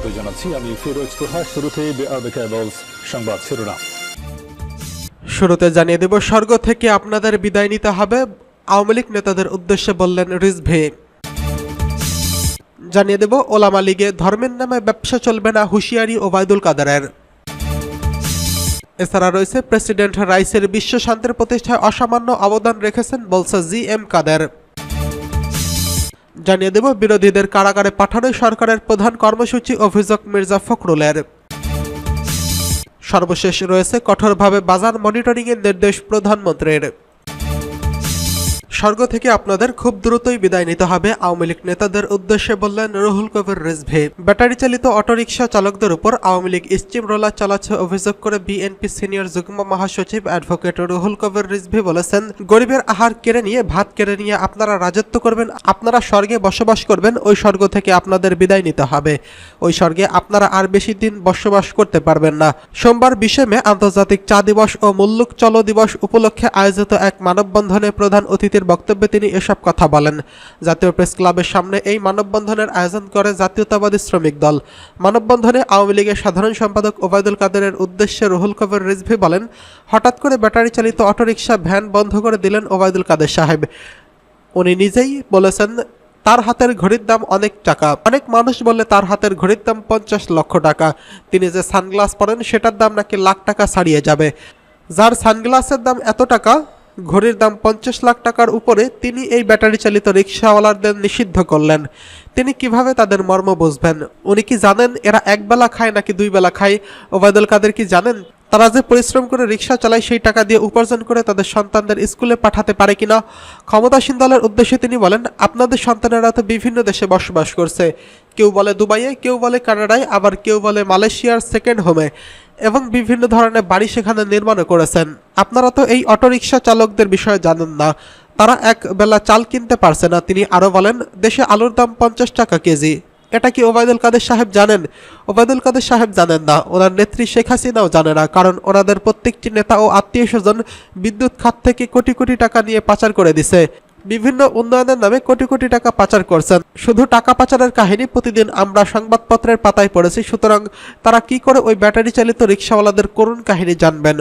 স্বাগত জানাচ্ছি। আমি ফিরোজ তোহা শুরুতে সংবাদ শিরোনাম। শুরুতে জানিয়ে দেব, স্বর্গ থেকে আপনাদের বিদায় নিতে হবে। আওয়ামী লীগ নেতাদের উদ্দেশ্যে বললেন রিজভে। জানিয়ে দেব, ওলামা লীগে ধর্মের নামে ব্যবসা চলবে না হুঁশিয়ারি ওবায়দুল কাদারের। এছাড়া রয়েছে প্রেসিডেন্ট রাইসের বিশ্ব শান্তির প্রতিষ্ঠায় অসামান্য অবদান রেখেছেন বলছে জি এম কাদের। জানিয়ে দেব, বিরোধীদের কারাগারে পাঠানোই সরকারের প্রধান কর্মসূচি অভিযোগ মির্জা ফখরুলের। সর্বশেষ রয়েছে কঠোরভাবে বাজার মনিটরিংয়ের নির্দেশ প্রধানমন্ত্রীর। স্বর্গ থেকে আপনাদের খুব দ্রুতই বিদায় নিতে হবে, আওয়ামী লীগ নেতাদের উদ্দেশ্যে বললেন রুহুল কবির রিজভি। ব্যাটারি চালিত অটোরিকশা চালকদের উপর আওয়ামী লীগ স্টিম রোলার চালাচ্ছে অভিযোগ করে বিএনপি সিনিয়র যুগ্ম মহাসচিব অ্যাডভোকেট রুহুল কবির রিজভি বলেছেন, গরিবের আহার কেড়ে নিয়ে, ভাত কেড়ে নিয়ে আপনারা রাজত্ব করবেন, আপনারা স্বর্গে বসবাস করবেন, ওই স্বর্গ থেকে আপনাদের বিদায় নিতে হবে। ওই স্বর্গে আপনারা আর বেশি দিন বসবাস করতে পারবেন না। সোমবার বিশে মে আন্তর্জাতিক চা দিবস ও মুল্লুক চলো দিবস উপলক্ষে আয়োজিত এক মানববন্ধনে প্রধান অতিথির বক্তব্যে তিনি এসব কথা বলেন। জাতীয় প্রেস ক্লাবের সামনে এই মানববন্ধনের আয়োজন করে জাতীয়তাবাদী শ্রমিক দল। মানববন্ধনে আওয়ামী লীগের সাধারণ সম্পাদক ওবায়দুল কাদেরের উদ্দেশ্যে রুহুল কবির রিজভি বলেন, হঠাৎ করে ব্যাটারি চালিত অটোরিকশা ভ্যান বন্ধ করে দিলেন ওবায়দুল কাদের সাহেব। উনি নিজেই বলেছেন, তার হাতের ঘড়ির দাম অনেক টাকা। অনেক মানুষ বলে তার হাতের ঘড়ির দাম পঞ্চাশ লক্ষ টাকা। তিনি যে সানগ্লাস পরেন, সেটার দাম নাকি লাখ টাকা ছাড়িয়ে যাবে। যার সানগ্লাসের দাম এত টাকা ঘড়ির দাম পঞ্চাশ লাখ টাকার উপরে তিনি এই ব্যাটারি চালিত রিক্সাওয়ালাদের নিষিদ্ধ করলেন। তিনি কীভাবে তাদের মর্ম বুঝবেন? উনি কি জানেন এরা একবেলা খায় নাকি দুই বেলা খায়? ওবায়দুল কাদের কি জানেন? তারা যে পরিশ্রম করে রিক্সা চালায়, সেই টাকা দিয়ে উপার্জন করে তাদের সন্তানদের স্কুলে পাঠাতে পারে কিনা? ক্ষমতাসীন দলের উদ্দেশ্যে তিনি বলেন, আপনাদের সন্তানেরা তো বিভিন্ন দেশে বসবাস করছে। কেউ বলে দুবাইয়ে, কেউ বলে কানাডায়, আবার কেউ বলে মালয়েশিয়ার সেকেন্ড হোমে। এবং বিভিন্ন ধরনের বাড়ি সেখানে নির্মাণ করেছেন। আপনারা তো এই অটোরিকশা চালকদের বিষয়ে জানেন না। তারা এক বেলা চাল কিনতে পারছে না, তিনি আরও বলেন, দেশে আলুর দাম পঞ্চাশ টাকা কেজি। এটা কি ওবায়দুল কাদের সাহেব জানেন? ওবায়দুল কাদের সাহেব জানেন না। ওনার নেত্রী শেখ হাসিনাও জানে না, কারণ ওনাদের প্রত্যেকটি নেতা ও আত্মীয় স্বজন বিদ্যুৎ খাত থেকে কোটি কোটি টাকা নিয়ে পাচার করে দিছে। বিভিন্ন উন্নয়নের নামে কোটি কোটি টাকা পাচার করছেন। শুধু টাকা পাচারের কাহিনী প্রতিদিন আমরা সংবাদপত্রের পাতায় পড়েছি। সুতরাং তারা কি করে ওই ব্যাটারি চালিত রিক্সাওয়ালাদের করুণ কাহিনী জানবেন?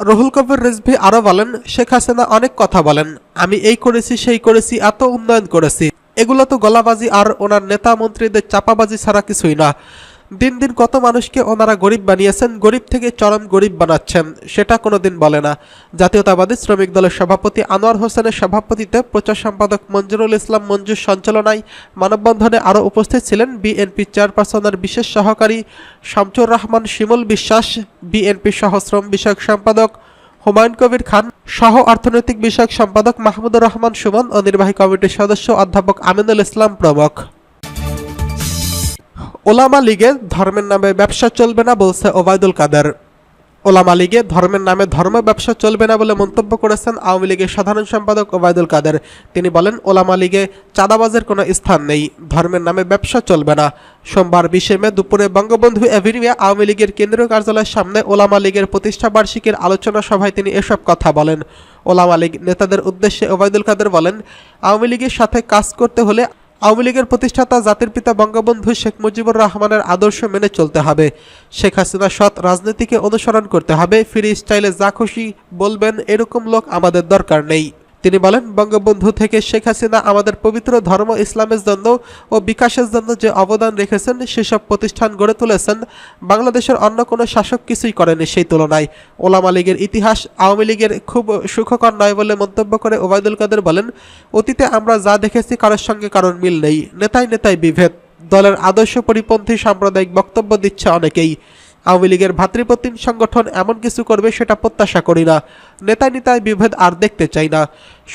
রহুল কবির রিজভি আরও বলেন, শেখ হাসিনা অনেক কথা বলেন। আমি এই করেছি, সেই করেছি, এত উন্নয়ন করেছি। এগুলো তো গলাবাজি আর ওনার নেতা মন্ত্রীদের চাপাবাজি ছাড়া কিছুই না। দিন দিন কত মানুষকে ওনারা গরিব বানিয়েছেন, গরিব থেকে চরম গরিব বানাচ্ছেন, সেটা কোনো দিন বলে না। জাতীয়তাবাদী শ্রমিক দলের সভাপতি আনোয়ার হোসেনের সভাপতিতে প্রচার সম্পাদক মঞ্জুরুল ইসলাম মঞ্জুর সঞ্চালনায় মানববন্ধনে আরও উপস্থিত ছিলেন বিএনপি চেয়ারপারসনের বিশেষ সহকারী শামচুর রহমান, শিমুল বিশ্বাস, বিএনপি সহ শ্রম বিষয়ক সম্পাদক হুমায়ুন কবির খান, সহ অর্থনৈতিক বিষয়ক সম্পাদক মাহমুদুর রহমান সুমন ও নির্বাহী কমিটির সদস্য অধ্যাপক আমিনুল ইসলাম প্রমুখ। ওলামা লীগে ধর্মের নামে ব্যবসা চলবে না বলছে ওবায়দুল কাদের। ওলামা লীগে ধর্মের নামে ধর্ম ব্যবসা চলবে না বলে মন্তব্য করেছেন আওয়ামী লীগের সাধারণ সম্পাদক ওবায়দুল কাদের। তিনি বলেন, ওলামা লীগে চাঁদাবাজের কোনো স্থান নেই, ধর্মের নামে ব্যবসা চলবে না। সোমবার বিশে মে দুপুরে বঙ্গবন্ধু এভিনিউয়ে আওয়ামী লীগের কেন্দ্রীয় কার্যালয়ের সামনে ওলামা লীগের প্রতিষ্ঠা বার্ষিকীর আলোচনা সভায় তিনি এসব কথা বলেন। ওলামা লীগ নেতাদের উদ্দেশ্যে ওবায়দুল কাদের বলেন, আওয়ামী লীগের সাথে কাজ করতে হলে আওয়ামী লীগের প্রতিষ্ঠাতা জাতির পিতা বঙ্গবন্ধু শেখ মুজিবুর রহমানের আদর্শ মেনে চলতে হবে। শেখ হাসিনা সৎ রাজনীতিকে অনুসরণ করতে হবে। ফ্রি স্টাইলে যা খুশি বলবেন, এরকম লোক আমাদের দরকার নেই। তিনি বলেন, বঙ্গবন্ধু থেকে শেখ হাসিনা আমাদের পবিত্র ধর্ম ইসলামের জন্য ও বিকাশের জন্য যে অবদান রেখেছেন, সেসব প্রতিষ্ঠান গড়ে তুলেছেন, বাংলাদেশের অন্য কোনো শাসক কিছুই করেনি সেই তুলনায়। ওলামা লীগের ইতিহাস আওয়ামী লীগের খুব সুখকর নয় বলে মন্তব্য করে ওবায়দুল কাদের বলেন, অতীতে আমরা যা দেখেছি কারোর সঙ্গে কারোর মিল নেই। নেতায় নেতায় বিভেদ। দলের আদর্শ পরিপন্থী সাম্প্রদায়িক বক্তব্য দিচ্ছে অনেকেই। আওয়ামী লীগের ভাতৃপ্রতিম সংগঠন এমন কিছু করবে সেটা প্রত্যাশা করি না। নেতা নেতায় বিভেদ আর দেখতে চাই না।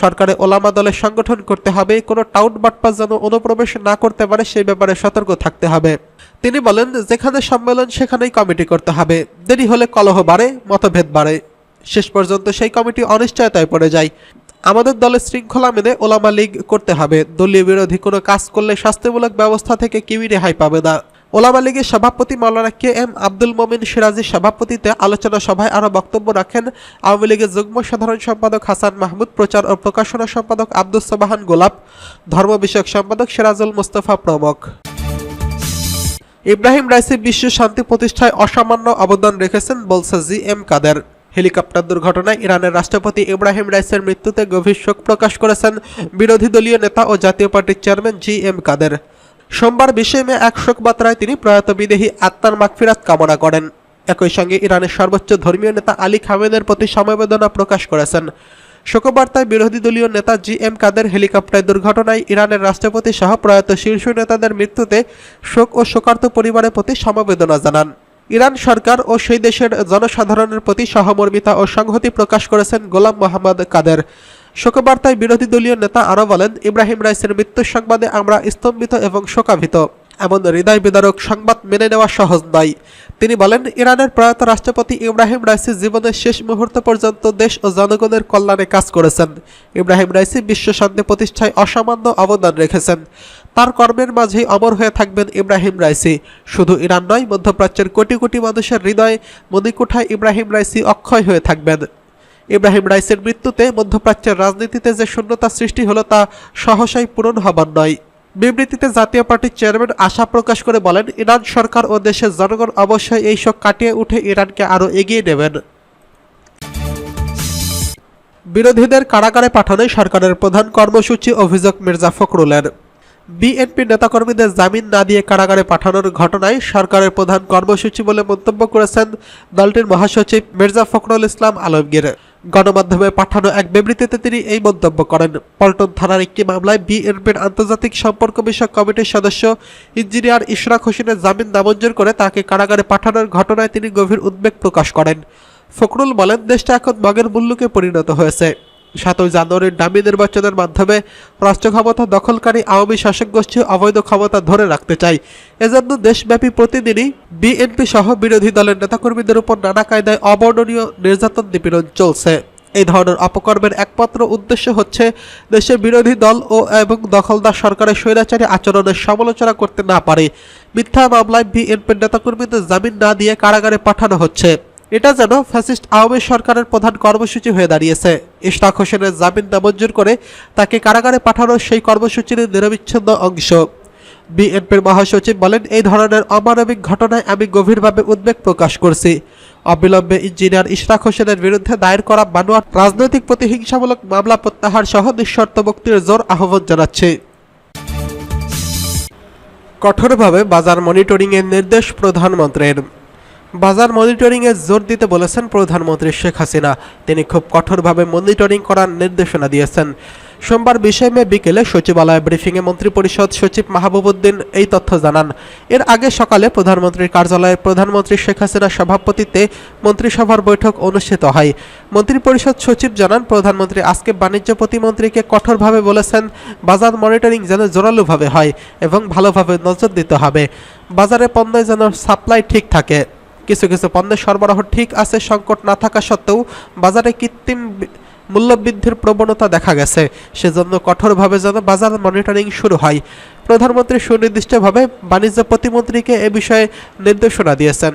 সরকারে ওলামা দলের সংগঠন করতে হবে, কোনো টাউট বাটপাস যেন অনুপ্রবেশ না করতে পারে সেই ব্যাপারে সতর্ক থাকতে হবে। তিনি বলেন, যেখানে সম্মেলন সেখানেই কমিটি করতে হবে। দেরি হলে কলহ বাড়ে, মতভেদ বাড়ে। শেষ পর্যন্ত সেই কমিটি অনিশ্চয়তায় পড়ে যায়। আমাদের দলের শৃঙ্খলা মেনে ওলামা লীগ করতে হবে। দলীয় বিরোধী কোনো কাজ করলে শাস্তিমূলক ব্যবস্থা থেকে কেউই রেহাই পাবে না। ওলামা লীগের সভাপতি মাওলানা কে এম আব্দুল মমিন সিরাজির সভাপতিতে আলোচনা সভায় আরও বক্তব্য রাখেন আওয়ামী লীগের যুগ্ম সাধারণ সম্পাদক হাসান মাহমুদ, প্রচার ও প্রকাশনা সম্পাদক আব্দুস সাবাহান গোলাপ, ধর্ম বিষয়ক সম্পাদক সিরাজুল মুস্তফা প্রমুখ। ইব্রাহিম রাইসি বিশ্ব শান্তি প্রতিষ্ঠায় অসামান্য অবদান রেখেছেন, বলছে জি এম কাদের। হেলিকপ্টার দুর্ঘটনায় ইরানের রাষ্ট্রপতি ইব্রাহিম রাইসের মৃত্যুতে গভীর শোক প্রকাশ করেছেন বিরোধী দলীয় নেতা ও জাতীয় পার্টির চেয়ারম্যান জি এম কাদের। সোমবার বিশে মে এক শোকবার্তায় তিনি প্রয়াত বিদেহী আত্মার মাগফিরাত কামনা করেন। একই সঙ্গে ইরানের সর্বোচ্চ ধর্মীয় নেতা আলী খামেনের প্রতি সমবেদনা প্রকাশ করেছেন। শোকবার্তায় বিরোধী দলীয় নেতা জি এম কাদের হেলিকপ্টার দুর্ঘটনায় ইরানের রাষ্ট্রপতি সহ প্রয়াত শীর্ষ নেতাদের মৃত্যুতে শোক ও শোকার্ত পরিবারের প্রতি সমবেদনা জানান। ইরান সরকার ও সেই দেশের জনসাধারণের প্রতি সহমর্মিতা ও সংহতি প্রকাশ করেছেন গোলাম মোহাম্মদ কাদের। শোকবার্তায় বিরোধী দলীয় নেতা আরও বলেন, ইব্রাহিম রাইসের মৃত্যুর সংবাদে আমরা স্তম্ভিত এবং শোকাভিত এমন হৃদয় বিদারক সংবাদ মেনে নেওয়া সহজ নয়। তিনি বলেন, ইরানের প্রয়াত রাষ্ট্রপতি ইব্রাহিম রাইসি জীবনের শেষ মুহূর্ত পর্যন্ত দেশ ও জনগণের কল্যাণে কাজ করেছেন। ইব্রাহিম রাইসি বিশ্ব শান্তি প্রতিষ্ঠায় অসামান্য অবদান রেখেছেন। তার কর্মের মাঝেই অমর হয়ে থাকবেন ইব্রাহিম রাইসি। শুধু ইরান নয়, মধ্যপ্রাচ্যের কোটি কোটি মানুষের হৃদয়ে মণিকুঠায় ইব্রাহিম রাইসি অক্ষয় হয়ে থাকবেন। ইব্রাহিম রাইসের মৃত্যুতে মধ্যপ্রাচ্যের রাজনীতিতে যে শূন্যতা সৃষ্টি হলো তা সহসাই পূরণ হবার নয়। বিবৃতিতে জাতীয় পার্টির চেয়ারম্যান আশা প্রকাশ করে বলেন, ইরান সরকার ও দেশের জনগণ অবশ্যই এই শোক কাটিয়ে উঠে ইরানকে আরও এগিয়ে নেবেন। বিরোধীদের কারাগারে পাঠানোই সরকারের প্রধান কর্মসূচি অভিযোগ মির্জা ফখরুলের। বিএনপি নেতাকর্মীদের জামিন না দিয়ে কারাগারে পাঠানোর ঘটনায় সরকারের প্রধান কর্মসূচি বলে মন্তব্য করেছেন দলটির মহাসচিব মির্জা ফখরুল ইসলাম আলমগীর। গণমাধ্যমে পাঠানো এক বিবৃতিতে তিনি এই মন্তব্য করেন। পল্টন থানার একটি মামলায় বিএনপির আন্তর্জাতিক সম্পর্ক বিষয়ক কমিটির সদস্য ইঞ্জিনিয়ার ইশরাক হোসেনের জামিন নামঞ্জুর করে তাকে কারাগারে পাঠানোর ঘটনায় তিনি গভীর উদ্বেগ প্রকাশ করেন। ফখরুল বলেন, দেশটা এখন মগের মূল্যকে পরিণত হয়েছে। সাতই জানুয়ারির ডামি নির্বাচনের মাধ্যমে রাষ্ট্র ক্ষমতা দখলকারী আওয়ামী শাসক গোষ্ঠী অবৈধ ক্ষমতা ধরে রাখতে চায়। এজন্য দেশব্যাপী প্রতিদিনই বিএনপি সহ বিরোধী দলের নেতাকর্মীদের উপর নানা কায়দায় অবর্ণনীয় নির্যাতন নিপীড়ন চলছে। এই ধরনের অপকর্মের একমাত্র উদ্দেশ্য হচ্ছে দেশের বিরোধী দল ও এবং দখলদার সরকারের স্বৈরাচারী আচরণের সমালোচনা করতে না পারে। মিথ্যা মামলায় বিএনপির নেতাকর্মীদের জামিন না দিয়ে কারাগারে পাঠানো হচ্ছে। এটা যেন ফ্যাসিস্ট আওয়ামী সরকারের প্রধান কর্মসূচি হয়ে দাঁড়িয়েছে। ইশতাক হোসেনের জামিন নামঞ্জুর করে তাকে কারাগারে পাঠানোর সেই কর্মসূচির নিরবিচ্ছিন্ন অংশ। বিএনপির মহাসচিব বলেন, এই ধরনের অমানবিক ঘটনায় আমি গভীরভাবে উদ্বেগ প্রকাশ করছি। অবিলম্বে ইঞ্জিনিয়ার ইশরাক হোসেনের বিরুদ্ধে দায়ের করা বানোয়ার রাজনৈতিক প্রতিহিংসামূলক মামলা প্রত্যাহার সহ নিঃশর্ত মুক্তির জোর আহ্বান জানাচ্ছে। কঠোরভাবে বাজার মনিটরিংয়ের নির্দেশ প্রধানমন্ত্রীর। বাজার মনিটরিংয়ে জোর দিতে বলেছেন প্রধানমন্ত্রী শেখ হাসিনা। তিনি খুব কঠোরভাবে মনিটরিং করার নির্দেশনা দিয়েছেন। সোমবার বিশে মে বিকেলে সচিবালয় ব্রিফিংয়ে মন্ত্রিপরিষদ সচিব মাহবুবুদ্দিন এই তথ্য জানান। এর আগে সকালে প্রধানমন্ত্রীর কার্যালয়ে প্রধানমন্ত্রী শেখ হাসিনার সভাপতিত্বে মন্ত্রিসভার বৈঠক অনুষ্ঠিত হয়। মন্ত্রিপরিষদ সচিব জানান, প্রধানমন্ত্রী আজকে বাণিজ্য প্রতিমন্ত্রীকে কঠোরভাবে বলেছেন, বাজার মনিটরিং যেন জোরালোভাবে হয় এবং ভালোভাবে নজর দিতে হবে। বাজারে পণ্যের যেন সাপ্লাই ঠিক থাকে। কিছু কিছু পণ্যের সরবরাহ ঠিক আছে, সংকট না থাকা সত্ত্বেও বাজারে কৃত্রিম মূল্য মূল্যবৃদ্ধির প্রবণতা দেখা গেছে। সেজন্য কঠোরভাবে যেন বাজার মনিটরিং শুরু হয়। প্রধানমন্ত্রী সুনির্দিষ্টভাবে বাণিজ্য প্রতিমন্ত্রীকে এ বিষয়ে নির্দেশনা দিয়েছেন।